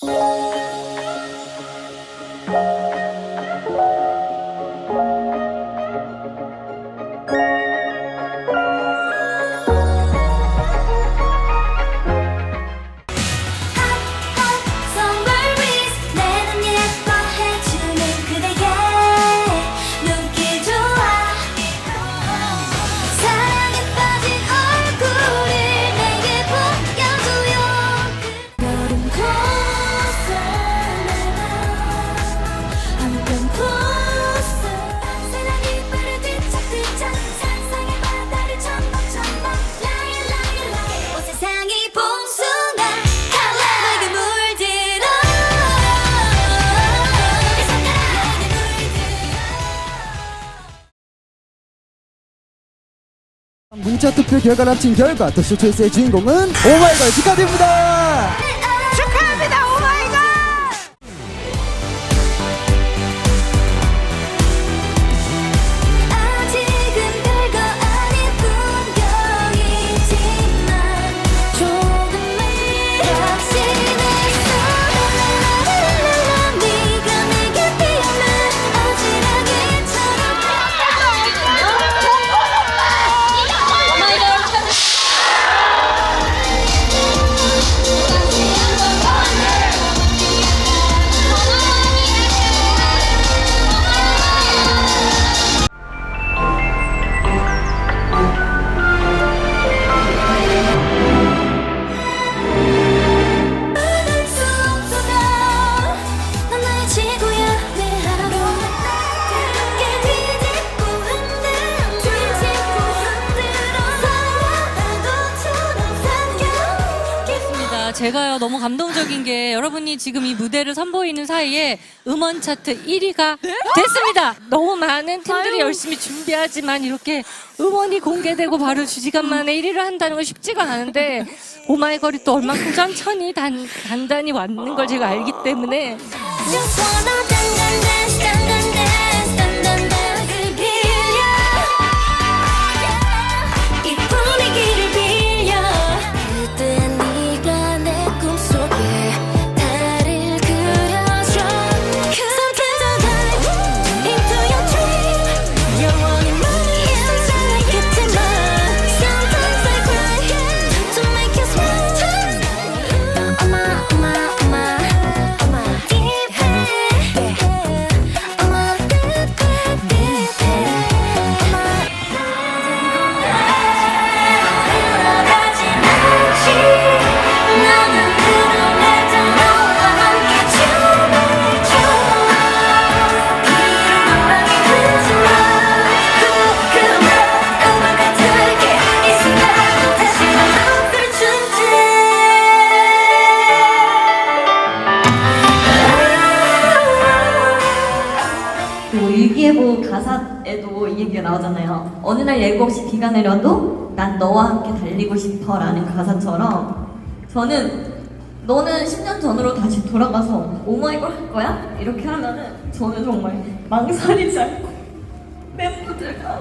Thank you. 문자 투표 결과를 합친 결과 더쇼 초이스의 주인공은 오마이걸 축하드립니다. 제가요 너무 감동적인 게 여러분이 지금 이 무대를 선보이는 사이에 음원 차트 1위가 됐습니다. 너무 많은 팀들이 열심히 준비하지만 이렇게 음원이 공개되고 바로 주시간 만에 1위를 한다는 건 쉽지가 않은데 오마이걸이 또 얼만큼 천천히 단, 단단히 왔는 걸 제가 알기 때문에 Just wanna dance 그리고 일기예보 가사에도 이 얘기가 나오잖아요. 어느 날 예고 없이 비가 내려도 난 너와 함께 달리고 싶어 라는 가사처럼 저는 너는 10년 전으로 다시 돌아가서 오마이걸 할 거야? 이렇게 하면은 저는 정말 망설이지 않고 멤버들과